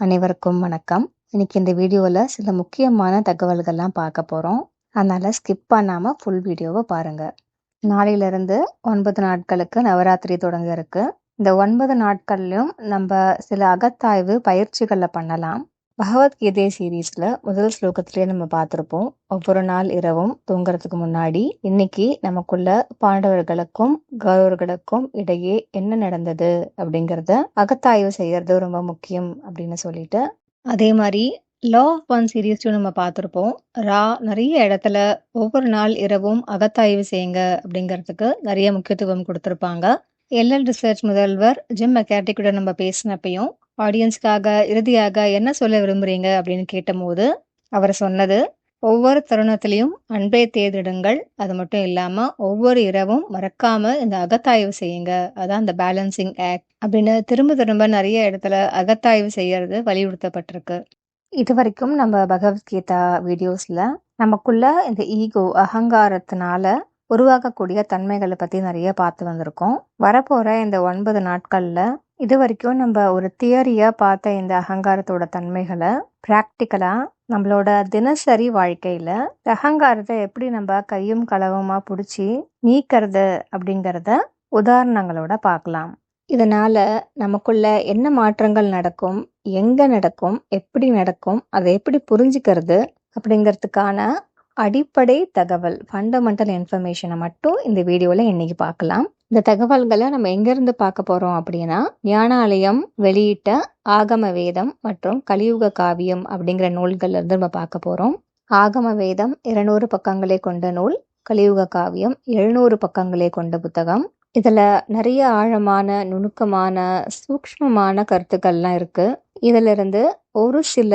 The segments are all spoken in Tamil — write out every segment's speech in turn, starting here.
அனைவருக்கும் வணக்கம். இன்னைக்கு இந்த வீடியோவில் சில முக்கியமான தகவல்கள்லாம் பார்க்க போகிறோம் அதனால் ஸ்கிப் பண்ணாமல் ஃபுல் வீடியோவை பாருங்கள் நாளையிலிருந்து ஒன்பது நாட்களுக்கு நவராத்திரி தொடங்க இருக்கு. இந்த ஒன்பது நாட்கள்லையும் நம்ம சில அகத்தாய்வு பயிற்சிகளை பண்ணலாம். பகவத்கீதை சீரீஸ்ல முதல் ஸ்லோகத்திலே நம்ம பார்த்துருப்போம். ஒவ்வொரு நாள் இரவும் தூங்குறதுக்கு முன்னாடி இன்னைக்கு நமக்குள்ள பாண்டவர்களுக்கும் கௌரவர்களுக்கும் இடையே என்ன நடந்தது அப்படிங்கிறத அகத்தாய்வு செய்யறது ரொம்ப முக்கியம் அப்படின்னு சொல்லிட்டு. அதே மாதிரி லா ஆஃப் ஒன் சீரீஸ்லையும் நம்ம பார்த்துருப்போம். ரா நிறைய இடத்துல ஒவ்வொரு நாள் இரவும் அகத்தாய்வு செய்யுங்க அப்படிங்கிறதுக்கு நிறைய முக்கியத்துவம் கொடுத்துருப்பாங்க. எல்எல் ரிசர்ச் முதல்வர் ஜிம் மெக்காட்டி கூட நம்ம பேசினப்பையும் ஆடியன்ஸ்க்காக இறுதியாக என்ன சொல்ல விரும்புறீங்க அப்படின்னு கேட்டபோது அவர் சொன்னது ஒவ்வொரு தருணத்திலையும் அன்பை தேர்ந்தெடுங்கள். அது மட்டும் இல்லாமல் ஒவ்வொரு இரவும் மறக்காம இந்த அகத்தாய்வு செய்யுங்க. அதான் இந்த பேலன்சிங் ஆக்ட் அப்படின்னு திரும்ப திரும்ப நிறைய இடத்துல அகத்தாய்வு செய்யறது வலியுறுத்தப்பட்டிருக்கு. இது வரைக்கும் நம்ம பகவத்கீதா வீடியோஸ்ல நமக்குள்ள இந்த ஈகோ அகங்காரத்தினால உருவாக்கக்கூடிய தன்மைகளை பத்தி நிறைய பார்த்து வந்திருக்கோம். வரப்போற இந்த ஒன்பது நாட்கள்ல இது வரைக்கும் நம்ம ஒரு தியரியாக பார்த்த இந்த அகங்காரத்தோட தன்மைகளை ப்ராக்டிக்கலாக நம்மளோட தினசரி வாழ்க்கையில் அகங்காரத்தை எப்படி நம்ம கையும் களவுமா பிடிச்சி நீக்கிறது அப்படிங்கிறத உதாரணங்களோட பார்க்கலாம். இதனால் நமக்குள்ள என்ன மாற்றங்கள் நடக்கும் எங்கே நடக்கும் எப்படி நடக்கும் அதை எப்படி புரிஞ்சுக்கிறது அப்படிங்கிறதுக்கான அடிப்படை தகவல் ஃபண்டமெண்டல் இன்ஃபர்மேஷனை மட்டும் இந்த வீடியோவில் இன்னைக்கு பார்க்கலாம். இந்த தகவல்களை நம்ம எங்கேருந்து பார்க்க போகிறோம் அப்படின்னா ஞானாலயம் வெளியிட்ட ஆகம வேதம் மற்றும் கலியுக காவியம் அப்படிங்கிற நூல்கள்லேருந்து நம்ம பார்க்க போகிறோம் ஆகம வேதம் இருநூறு பக்கங்களை கொண்ட நூல் கலியுக காவியம் எழுநூறு பக்கங்களை கொண்ட புத்தகம். இதில் நிறைய ஆழமான நுணுக்கமான சூக்ஷ்மமான கருத்துக்கள்லாம் இருக்குது இதிலிருந்து ஒரு சில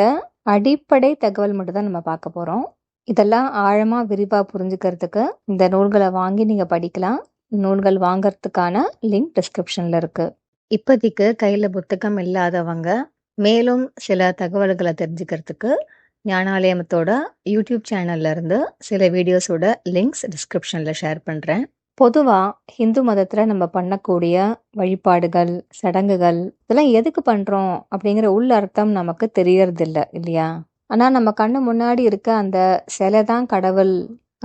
அடிப்படை தகவல் மட்டும் தான் நம்ம பார்க்க போகிறோம் இதெல்லாம் ஆழமாக விரிவாக புரிஞ்சுக்கிறதுக்கு இந்த நூல்களை வாங்கி நீங்கள் படிக்கலாம். நூல்கள் வாங்கறதுக்கான லிங்க் டிஸ்கிரிப்ஷனில் இருக்கு. இப்போதைக்கு கையில் புத்தகம் இல்லாதவங்க மேலும் சில தகவல்களை தெரிஞ்சுக்கிறதுக்கு ஞானாலயத்தோட யூடியூப் சேனல்ல இருந்து சில வீடியோஸோட லிங்க்ஸ் டிஸ்கிரிப்ஷனில் ஷேர் பண்ணுறேன் பொதுவாக ஹிந்து மதத்தில் நம்ம பண்ணக்கூடிய வழிபாடுகள் சடங்குகள் இதெல்லாம் எதுக்கு பண்ணுறோம் அப்படிங்கிற உள்ள அர்த்தம் நமக்கு தெரியறதில்ல இல்லையா? ஆனால் நம்ம கண்ணு முன்னாடி இருக்க அந்த சிலை தான் கடவுள்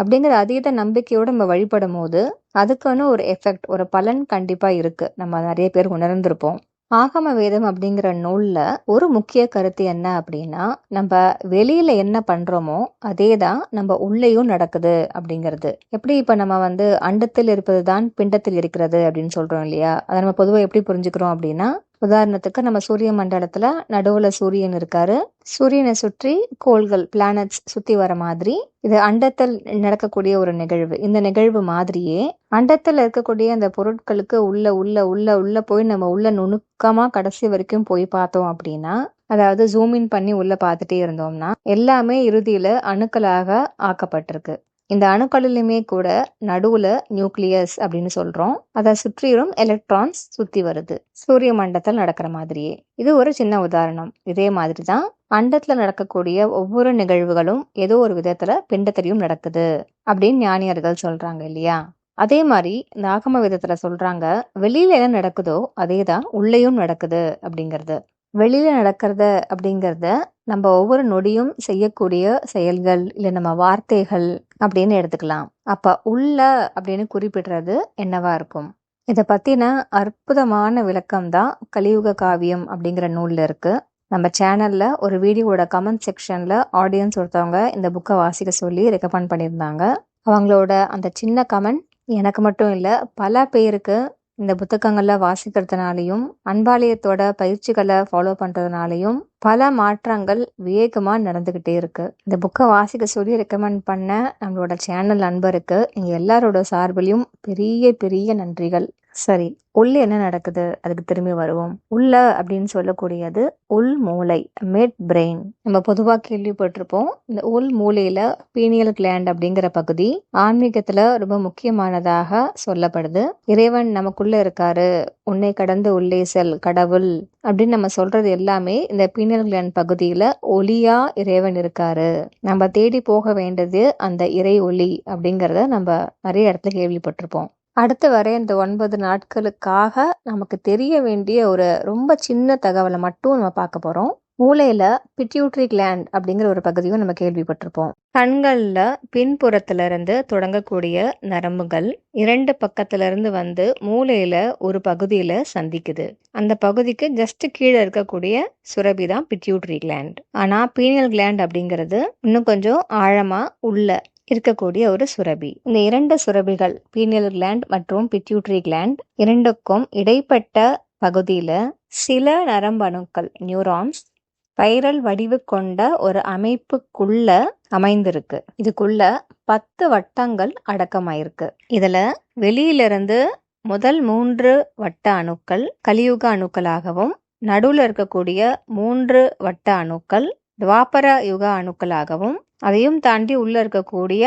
அப்படிங்கிற அதீத நம்பிக்கையோடு நம்ம வழிபடும் போது அதுக்குன்னு ஒரு எஃபெக்ட் ஒரு பலன் கண்டிப்பாக இருக்குது நம்ம நிறைய பேர் உணர்ந்திருப்போம். ஆகம வேதம் அப்படிங்கிற நூலில் ஒரு முக்கிய கருத்து என்ன அப்படின்னா நம்ம வெளியில் என்ன பண்ணுறோமோ அதே தான் நம்ம உள்ளேயும் நடக்குது அப்படிங்கிறது. எப்படி இப்போ நம்ம வந்து அண்டத்தில் இருப்பது தான் பிண்டத்தில் இருக்கிறது அப்படின்னு சொல்கிறோம் இல்லையா? அதை நம்ம பொதுவாக எப்படி புரிஞ்சுக்கிறோம் அப்படின்னா உதாரணத்துக்கு நம்ம சூரிய மண்டலத்துல நடுவுல சூரியன் இருக்காரு. சூரியனை சுற்றி கோள்கள் பிளானட்ஸ் சுத்தி வர மாதிரி இது அண்டத்தில் நடக்கக்கூடிய ஒரு நிகழ்வு. இந்த நிகழ்வு மாதிரியே அண்டத்தில் இருக்கக்கூடிய அந்த பொருட்களுக்கு உள்ள உள்ள உள்ள உள்ள போய் நம்ம உள்ள நுணுக்கமா கடைசி வரைக்கும் போய் பார்த்தோம் அப்படின்னா அதாவது ஜூமின் பண்ணி உள்ள பார்த்துட்டே இருந்தோம்னா எல்லாமே இறுதியில அணுக்களாக ஆக்கப்பட்டிருக்கு. இந்த அணுக்களிலுமே கூட நடுவுல நியூக்ளியஸ் அப்படின்னு சொல்றோம். அதை சுற்றிலும் எலக்ட்ரான்ஸ் சுத்தி வருது. சூரிய மண்டலத்தில் நடக்கிற மாதிரியே. இது ஒரு சின்ன உதாரணம். இதே மாதிரி தான் அண்டத்துல நடக்கக்கூடிய ஒவ்வொரு நிகழ்வுகளும் ஏதோ ஒரு விதத்துல பிண்டத்திலையும் நடக்குது அப்படின்னு ஞானியர்கள் சொல்றாங்க இல்லையா? அதே மாதிரி இந்த ஆகம விதத்துல சொல்றாங்க வெளியில என்ன நடக்குதோ அதே தான் உள்ளேயும் நடக்குது அப்படிங்கிறது. வெளியில நடக்கிறத அப்படிங்கிறத நம்ம ஒவ்வொரு நொடியும் செய்யக்கூடிய செயல்கள் இல்லை நம்ம வார்த்தைகள் அப்படின்னு எடுத்துக்கலாம். அப்ப உள்ள அப்படின்னு குறிப்பிடுறது என்னவா இருக்கும்? இதை பத்தின அற்புதமான விளக்கம் தான் கலியுக காவியம் அப்படிங்கிற நூலில் இருக்கு. நம்ம சேனல்ல ஒரு வீடியோவோட கமெண்ட் செக்ஷன்ல ஆடியன்ஸ் ஒருத்தவங்க இந்த புக்கை வாசிக்க சொல்லி ரெக்கமெண்ட் பண்ணியிருந்தாங்க. அவங்களோட அந்த சின்ன கமெண்ட் எனக்கு மட்டும் இல்லை பல பேருக்கு இந்த புத்தகங்களை வாசிக்கிறதுனாலையும் அன்பாலயத்தோட பயிற்சிகளை ஃபாலோ பண்ணுறதுனாலையும் பல மாற்றங்கள் வேகமாக நடந்துக்கிட்டே இருக்குது இந்த புக்கை வாசிக்க சொல்லி ரெக்கமெண்ட் பண்ண நம்மளோட சேனல் நண்பருக்கு எங்க எல்லாரோட சார்பிலையும் பெரிய பெரிய நன்றிகள். சரி உள்ள என்ன நடக்குது? அதுக்கு திரும்பி வருவோம். உள்ள அப்படின்னு சொல்லக்கூடியது உள் மூளை மிட் பிரெயின் நம்ம பொதுவாக கேள்விப்பட்டிருப்போம் இந்த உள் மூளையில பீனியல் கிளாண்ட் அப்படிங்கிற பகுதி ஆன்மீகத்துல ரொம்ப முக்கியமானதாக சொல்லப்படுது. இறைவன் நமக்குள்ள இருக்காரு உன்னை கடந்து உள்ளே செல் கடவுள் அப்படின்னு நம்ம சொல்றது எல்லாமே இந்த பீனியல் கிளாண்ட் பகுதியில ஒளியா இறைவன் இருக்காரு. நம்ம தேடி போக வேண்டியது அந்த இறை ஒளி அப்படிங்கிறத நம்ம நிறைய இடத்துல கேள்விப்பட்டிருப்போம். அடுத்து வர இந்த ஒன்பது நாட்களுக்காக நமக்கு தெரிய வேண்டிய ஒரு ரொம்ப சின்ன தகவலை மட்டும் நம்ம பார்க்க போகிறோம் மூளையில பிட்யூட்ரி கிளாண்ட் அப்படிங்கிற ஒரு பகுதியும் நம்ம கேள்விப்பட்டிருப்போம். கண்கள்ல பின்புறத்துல இருந்து தொடங்கக்கூடிய நரம்புகள் இரண்டு பக்கத்துல இருந்து வந்து மூளையில ஒரு பகுதியில சந்திக்குது. அந்த பகுதிக்கு ஜஸ்ட் கீழே இருக்கக்கூடிய சுரபி தான் பிட்யூட்ரி கிளாண்ட் ஆனா பீனியல் கிளாண்ட் அப்படிங்கிறது இன்னும் கொஞ்சம் ஆழமா உள்ள இருக்கக்கூடிய ஒரு சுரபி. இந்த இரண்டு சுரபிகள் பீனியல் கிளாண்ட் மற்றும் பிட்யூட்ரி கிளாண்ட் இரண்டுக்கும் இடைப்பட்ட பகுதியில சில நரம்பணுக்கள் நியூரான்ஸ் பைரல் வடிவு கொண்ட ஒரு அமைப்புக்குள்ள அமைந்திருக்கு. இதுக்குள்ள பத்து வட்டங்கள் அடக்கமாயிருக்கு. இதுல வெளியிலிருந்து முதல் மூன்று வட்ட அணுக்கள் கலியுக அணுக்களாகவும் நடுவில் இருக்கக்கூடிய மூன்று வட்ட அணுக்கள் துவாபர யுக அணுக்களாகவும் அதையும் தாண்டி உள்ள இருக்கக்கூடிய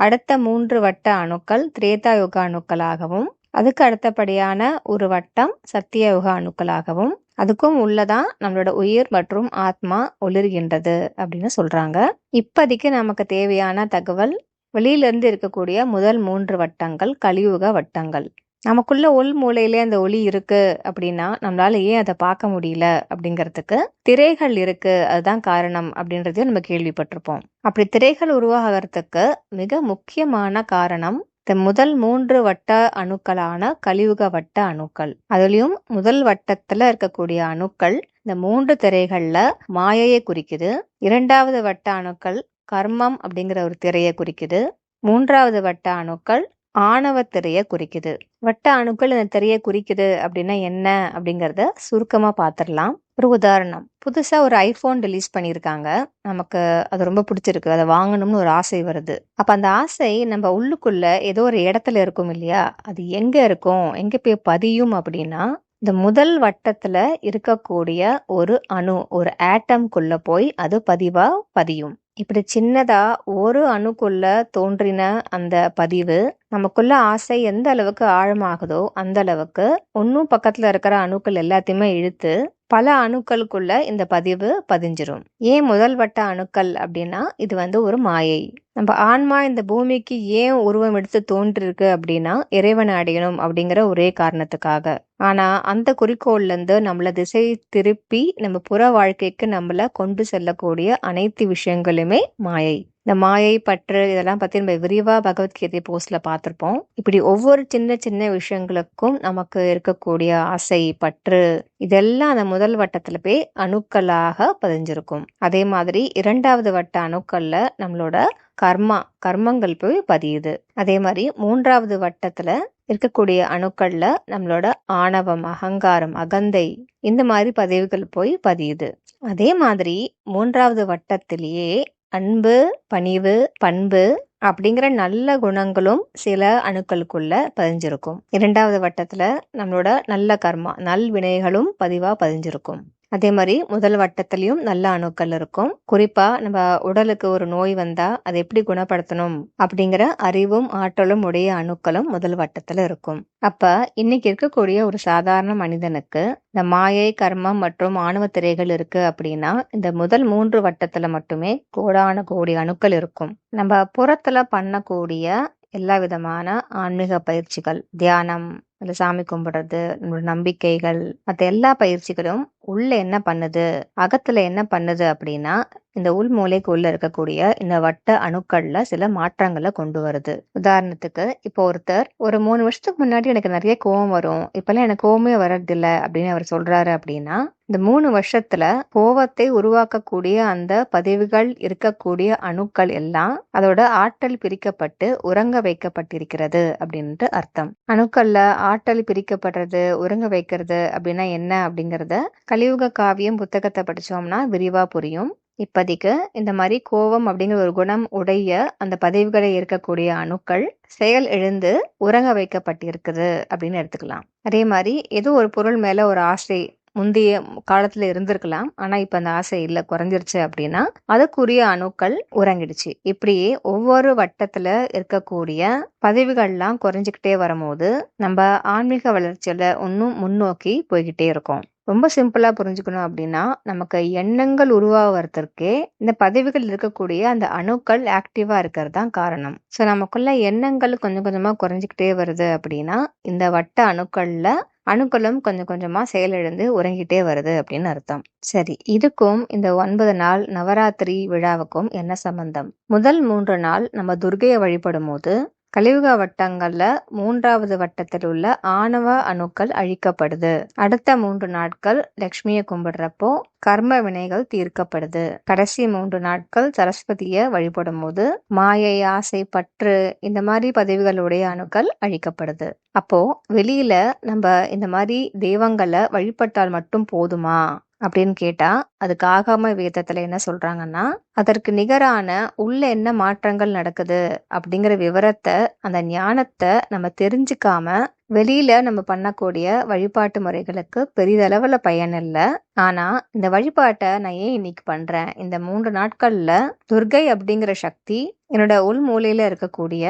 அடுத்த மூன்று வட்ட அணுக்கள் திரேதா யுக அணுக்களாகவும் அதுக்கு அடுத்தபடியான ஒரு வட்டம் சத்திய யுக அணுக்களாகவும் அதுக்கும் உள்ளதான் நம்மளோட உயிர் மற்றும் ஆத்மா ஒளிர்கின்றது அப்படின்னு சொல்றாங்க. இப்போதைக்கு நமக்கு தேவையான தகவல் வெளியிலிருந்து இருக்கக்கூடிய முதல் மூன்று வட்டங்கள் கலியுக வட்டங்கள். நமக்குள்ள உள் மூலையிலே அந்த ஒளி இருக்கு அப்படின்னா நம்மளால ஏன் அதை பார்க்க முடியல அப்படிங்கிறதுக்கு திரைகள் இருக்கு அதுதான் காரணம் அப்படின்றதையும் நம்ம கேள்விப்பட்டிருப்போம். அப்படி திரைகள் உருவாகிறதுக்கு மிக முக்கியமான காரணம் இந்த முதல் மூன்று வட்ட அணுக்களான கலியுக வட்ட அணுக்கள். அதுலயும் முதல் வட்டத்துல இருக்கக்கூடிய அணுக்கள் இந்த மூன்று திரைகள்ல மாயையை குறிக்குது இரண்டாவது வட்ட அணுக்கள் கர்மம் அப்படிங்கிற ஒரு திரையை குறிக்குது மூன்றாவது வட்ட அணுக்கள் ஆணவ திரையை குறிக்குது. வட்ட அணுக்கள் இந்த திரையை குறிக்குது அப்படின்னா என்ன? அப்படிங்கிறத சுருக்கமாக பார்த்துடலாம் ஒரு உதாரணம். புதுசா ஒரு ஐபோன் ரிலீஸ் பண்ணியிருக்காங்க நமக்கு அது ரொம்ப பிடிச்சிருக்கு. அதை வாங்கணும்னு ஒரு ஆசை வருது. அப்ப அந்த ஆசை நம்ம உள்ளுக்குள்ள ஏதோ ஒரு இடத்துல இருக்கும் இல்லையா? அது எங்க இருக்கும்? எங்க போய் பதியும் அப்படின்னா இந்த முதல் வட்டத்துல இருக்கக்கூடிய ஒரு அணு ஒரு ஆட்டம்குள்ள போய் அது பதிவா பதியும். இப்படி சின்னதா ஒரு அணுக்குள்ள தோன்றின அந்த பதிவு நமக்குள்ள ஆசை எந்த அளவுக்கு ஆழமாகுதோ அந்த அளவுக்கு ஒன்றும் பக்கத்துல இருக்கிற அணுக்கள் எல்லாத்தையுமே இழுத்து பல அணுக்களுக்குள்ள இந்த பதிவு பதிஞ்சிரும். ஏன் முதல் வட்ட அணுக்கள் அப்படின்னா இது வந்து ஒரு மாயை. நம்ம ஆன்மா இந்த பூமிக்கு ஏன் உருவம் எடுத்து தோன்றிருக்கு அப்படின்னா இறைவனை அடையணும் அப்படிங்கிற ஒரே காரணத்துக்காக. ஆனா அந்த குறிக்கோள்ல இருந்து நம்மள திசை திருப்பி நம்ம புற வாழ்க்கைக்கு நம்மள கொண்டு செல்லக்கூடிய அனைத்து விஷயங்களுமே மாயை. இந்த மாயை பற்று இதெல்லாம் பற்றி நம்ம விரிவாக பகவத்கீதை போஸ்டில் பார்த்துருப்போம். இப்படி ஒவ்வொரு சின்ன சின்ன விஷயங்களுக்கும் நமக்கு இருக்கக்கூடிய ஆசை பற்று இதெல்லாம் அந்த முதல் வட்டத்தில் போய் அணுக்களாக பதிஞ்சிருக்கும். அதே மாதிரி இரண்டாவது வட்ட அணுக்கள்ல நம்மளோட கர்மா கர்மங்கள் போய் பதியுது. அதே மாதிரி மூன்றாவது வட்டத்துல இருக்கக்கூடிய அணுக்கள்ல நம்மளோட ஆணவம் அகங்காரம் அகந்தை இந்த மாதிரி பதிவுகள் போய் பதியுது. அதே மாதிரி மூன்றாவது வட்டத்திலேயே அன்பு பணிவு பண்பு அப்படிங்கிற நல்ல குணங்களும் சில அணுக்களுக்குள்ள பதிஞ்சிருக்கும். இரண்டாவது வட்டத்துல நம்மளோட நல்ல கர்மா நல் வினைகளும் பதிவா பதிஞ்சிருக்கும். அதே மாதிரி முதல் வட்டத்திலையும் நல்ல அணுக்கள் இருக்கும். குறிப்பா நம்ம உடலுக்கு ஒரு நோய் வந்தா அதை எப்படி குணப்படுத்தணும் அப்படிங்கிற அறிவும் ஆற்றலும் உடைய அணுக்களும் முதல் வட்டத்துல இருக்கும். அப்ப இன்னைக்கு இருக்கக்கூடிய ஒரு சாதாரண மனிதனுக்கு இந்த மாயை கர்மம் மற்றும் ஆணவ திரைகள் இருக்கு அப்படின்னா இந்த முதல் மூன்று வட்டத்துல மட்டுமே கோடான கோடி அணுக்கள் இருக்கும். நம்ம புறத்துல பண்ணக்கூடிய எல்லா விதமான ஆன்மீக பயிற்சிகள் தியானம் இல்லை சாமி கும்பிடுறது நம்மளோட நம்பிக்கைகள் மற்ற எல்லா பயிற்சிகளும் உள்ள என்ன பண்ணுது அகத்துல என்ன பண்ணுது அப்படின்னா இந்த உள் மூளைக்கு உள்ள இருக்கக்கூடிய இந்த வட்ட அணுக்கள்ல சில மாற்றங்களை கொண்டு வருது. உதாரணத்துக்கு இப்போ ஒருத்தர் ஒரு மூணு வருஷத்துக்கு முன்னாடி எனக்கு நிறைய கோவம் வரும். இப்பெல்லாம் எனக்கு கோவமே வர்றதில்ல அப்படின்னு அவர் சொல்றாரு அப்படின்னா இந்த மூணு வருஷத்துல கோவத்தை உருவாக்கக்கூடிய அந்த பதிவுகள் இருக்கக்கூடிய அணுக்கள் எல்லாம் அதோட ஆற்றல் பிரிக்கப்பட்டு உறங்க வைக்கப்பட்டிருக்கிறது அப்படின்ட்டு அர்த்தம். அணுக்கள்ல ஆற்றல் பிரிக்கப்படுறது உறங்க வைக்கிறது அப்படின்னா என்ன அப்படிங்கிறத கலியுக காவியம் புத்தகத்தை படித்தோம்னா விரிவாக புரியும். இப்போதைக்கு இந்த மாதிரி கோபம் அப்படிங்கிற ஒரு குணம் உடைய அந்த பதவிகளை இருக்கக்கூடிய அணுக்கள் செயல் எழுந்து உறங்க வைக்கப்பட்டிருக்குது அப்படின்னு எடுத்துக்கலாம். அதே மாதிரி ஏதோ ஒரு பொருள் மேல ஒரு ஆசை முந்தைய காலத்துல இருந்திருக்கலாம். ஆனா இப்ப அந்த ஆசை இல்ல. குறைஞ்சிருச்சு அப்படின்னா அதுக்குரிய அணுக்கள் உறங்கிடுச்சு. இப்படியே ஒவ்வொரு வட்டத்துல இருக்கக்கூடிய பதிவுகள்லாம் குறைஞ்சிக்கிட்டே வரும்போது நம்ம ஆன்மீக வளர்ச்சியில இன்னும் முன்னோக்கி போய்கிட்டே இருக்கோம். ரொம்ப சிம்பிளா புரிஞ்சுக்கணும் அப்படின்னா நமக்கு எண்ணங்கள் உருவாகிறதுக்கே இந்த பதவிகள் இருக்கக்கூடிய அந்த அணுக்கள் ஆக்டிவா இருக்கிறது தான் காரணம். ஸோ நமக்குள்ள எண்ணங்கள் கொஞ்சம் கொஞ்சமா குறைஞ்சிக்கிட்டே வருது அப்படின்னா இந்த வட்ட அணுக்கள்ல அணுக்களும் கொஞ்சம் கொஞ்சமா செயலிழந்து உறங்கிட்டே வருது அப்படின்னு அர்த்தம். சரி இதுக்கும் இந்த ஒன்பது நாள் நவராத்திரி விழாவுக்கும் என்ன சம்பந்தம்? முதல் மூன்று நாள் நம்ம துர்கையை வழிபடும் போது கலியுக வட்டங்கள்ல மூன்றாவது வட்டத்தில் உள்ள ஆணவ அணுக்கள் அழிக்கப்படுது. அடுத்த மூன்று நாட்கள் லக்ஷ்மியை கும்பிடுறப்போ கர்ம வினைகள் தீர்க்கப்படுது. கடைசி மூன்று நாட்கள் சரஸ்வதியை வழிபடும் போது மாயை ஆசை பற்று இந்த மாதிரி பதிவுகளுடைய அணுக்கள் அழிக்கப்படுது. அப்போ வெளியில நம்ம இந்த மாதிரி தெய்வங்களை வழிபட்டால் மட்டும் போதுமா? அப்படின்னு கேட்டா அதுக்கு ஆகாம வேதத்துல என்ன சொல்றாங்கன்னா அதற்கு நிகரான உள்ள என்ன மாற்றங்கள் நடக்குது? அப்படிங்கிற விவரத்தை அந்த ஞானத்தை நம்ம தெரிஞ்சுக்காம வெளியில நம்ம பண்ணக்கூடிய வழிபாட்டு முறைகளுக்கு பெரிதளவுல பயன் இல்லை. ஆனா இந்த வழிபாட்டை நான் ஏன் இன்னைக்கு பண்றேன்? இந்த மூன்று நாட்கள்ல துர்கை அப்படிங்கிற சக்தி என்னோட உள் மூலையில இருக்கக்கூடிய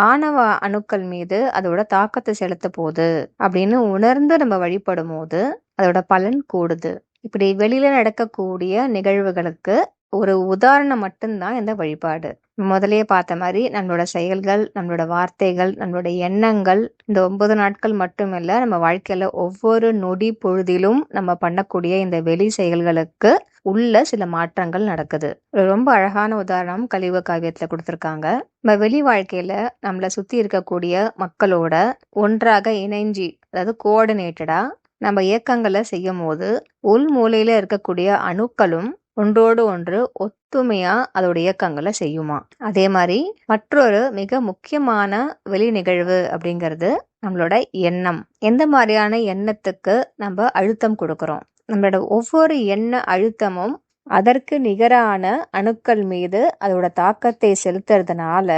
ஆணவ அணுக்கள் மீது அதோட தாக்கத்தை செலுத்த போகுது அப்படின்னு உணர்ந்து நம்ம வழிபடும் போது அதோட பலன் கூடுது. இப்படி வெளியில நடக்கக்கூடிய நிகழ்வுகளுக்கு ஒரு உதாரணம் மட்டும்தான் இந்த வழிபாடு. முதலே பார்த்த மாதிரி நம்மளோட செயல்கள் நம்மளோட வார்த்தைகள் நம்மளோட எண்ணங்கள் இந்த ஒன்பது நாட்கள் மட்டுமில்ல நம்ம வாழ்க்கையில ஒவ்வொரு நொடி பொழுதிலும் நம்ம பண்ணக்கூடிய இந்த வெளி செயல்களுக்கு உள்ள சில மாற்றங்கள் நடக்குது. ரொம்ப அழகான உதாரணம் கழிவு காவியத்துல கொடுத்துருக்காங்க. நம்ம வெளி வாழ்க்கையில நம்மளை சுத்தி இருக்கக்கூடிய மக்களோட ஒன்றாக இணைஞ்சி அதாவது கோஆர்டினேட்டடா நம்ம இயக்கங்களை செய்யும் போது உள் மூலையில இருக்கக்கூடிய அணுக்களும் ஒன்றோடு ஒன்று ஒத்துமையா அதோட இயக்கங்களை செய்யுமா? அதே மாதிரி மற்றொரு மிக முக்கியமான வெளி நிகழ்வு அப்படிங்கிறது நம்மளோட எண்ணம். எந்த மாதிரியான எண்ணத்துக்கு நம்ம அழுத்தம் கொடுக்கறோம்? நம்மளோட ஒவ்வொரு எண்ண அழுத்தமும் அதற்கு நிகரான அணுக்கள் மீது அதோட தாக்கத்தை செலுத்துறதுனால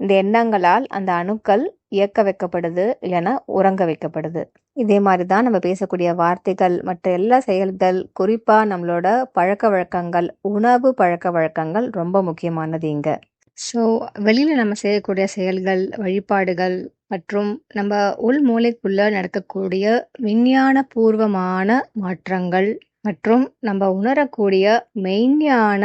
இந்த எண்ணங்களால் அந்த அணுக்கள் இயக்க வைக்கப்படுது இல்லைன்னா உறங்க வைக்கப்படுது. இதே மாதிரி தான் நம்ம பேசக்கூடிய வார்த்தைகள் மற்ற எல்லா செயல்கள் குறிப்பா நம்மளோட பழக்க வழக்கங்கள் உணவு பழக்க வழக்கங்கள் ரொம்ப முக்கியமானது இங்க. ஸோ வெளியில நம்ம செய்யக்கூடிய செயல்கள் வழிபாடுகள் மற்றும் நம்ம உள் மூளைக்குள்ள நடக்கக்கூடிய விஞ்ஞான பூர்வமான மாற்றங்கள் மற்றும் நம்ம உணரக்கூடிய மெய்ஞான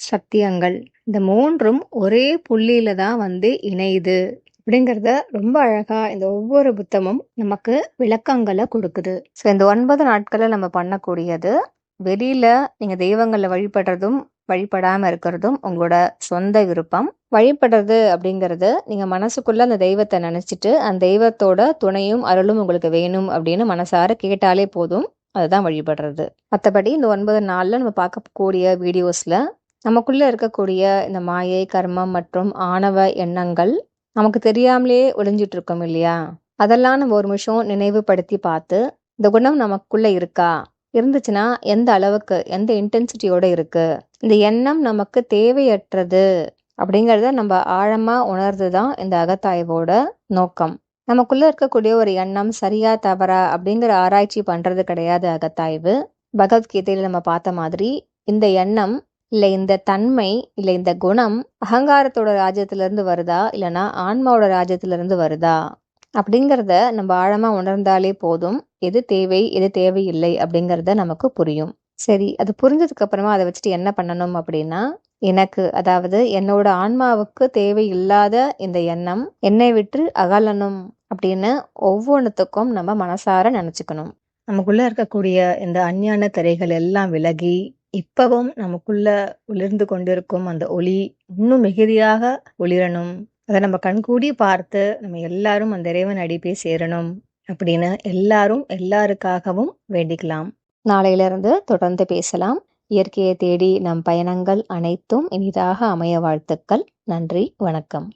சத்தியங்கள். இந்த மூன்றும் ஒரே புள்ளியில தான் வந்து இணையுது. அப்படிங்கிறத ரொம்ப அழகா இந்த ஒவ்வொரு புத்தமும் நமக்கு விளக்கங்களை கொடுக்குது. ஸோ இந்த ஒன்பது நாட்களில் நம்ம பண்ணக்கூடியது வெளியில நீங்க தெய்வங்களை வழிபடுறதும் வழிபடாம இருக்கிறதும் உங்களோட சொந்த விருப்பம். வழிபடுறது அப்படிங்கிறது நீங்க மனசுக்குள்ள அந்த தெய்வத்தை நினைச்சிட்டு அந்த தெய்வத்தோட துணையும் அருளும் உங்களுக்கு வேணும் அப்படின்னு மனசார கேட்டாலே போதும். அதுதான் வழிபடுறது. மற்றபடி இந்த ஒன்பது நாளில் நம்ம பார்க்கக்கூடிய வீடியோஸில் நமக்குள்ள இருக்கக்கூடிய இந்த மாயை கர்மம் மற்றும் ஆணவ எண்ணங்கள் நமக்கு தெரியாமலே ஒளிஞ்சிட்டு இருக்கோம் இல்லையா? அதெல்லாம் நம்ம ஒரு நிமிஷம் நினைவுபடுத்தி பார்த்து இந்த குணம் நமக்குள்ள இருக்கா? இருந்துச்சுன்னா எந்த அளவுக்கு எந்த இன்டென்சிட்டியோட இருக்கு? இந்த எண்ணம் நமக்கு தேவையற்றது அப்படிங்கிறத நம்ம ஆழமா உணர்ந்து தான் இந்த அகத்தாய்வோட நோக்கம். நமக்குள்ள இருக்கக்கூடிய ஒரு எண்ணம் சரியா தவறா அப்படிங்கிற ஆராய்ச்சி பண்றது கிடையாது அகத்தாய்வு. பகவத்கீதையில நம்ம பார்த்த மாதிரி இந்த எண்ணம் இல்லை இந்த தன்மை இல்லை இந்த குணம் அகங்காரத்தோட ராஜ்யத்திலேருந்து வருதா? இல்லைன்னா ஆன்மாவோட ராஜ்யத்திலிருந்து வருதா? அப்படிங்கிறத நம்ம ஆழமாக உணர்ந்தாலே போதும். எது தேவை எது தேவையில்லை அப்படிங்கிறத நமக்கு புரியும். சரி அது புரிஞ்சதுக்கு அப்புறமா அதை வச்சுட்டு என்ன பண்ணணும் அப்படின்னா எனக்கு அதாவது என்னோட ஆன்மாவுக்கு தேவை இல்லாத இந்த எண்ணம் என்னை விட்டு அகலணும் அப்படின்னு ஒவ்வொன்றுத்துக்கும் நம்ம மனசார நினச்சிக்கணும். நமக்குள்ளே இருக்கக்கூடிய இந்த அஞ்ஞான திரைகள் எல்லாம் விலகி இப்பவும் நமக்குள்ள ஒளிர்ந்து கொண்டிருக்கும் அந்த ஒளி இன்னும் மிகுதியாக ஒளிரணும். அதை நம்ம கண்கூடி பார்த்து நம்ம எல்லாரும் அந்த இறைவன் அடி போய் சேரணும் அப்படின்னு எல்லாரும் எல்லாருக்காகவும் வேண்டிக்கலாம். நாளையிலிருந்து தொடர்ந்து பேசலாம். இயற்கையை தேடி நம் பயணங்கள் அனைத்தும் இனிதாக அமைய வாழ்த்துக்கள். நன்றி வணக்கம்.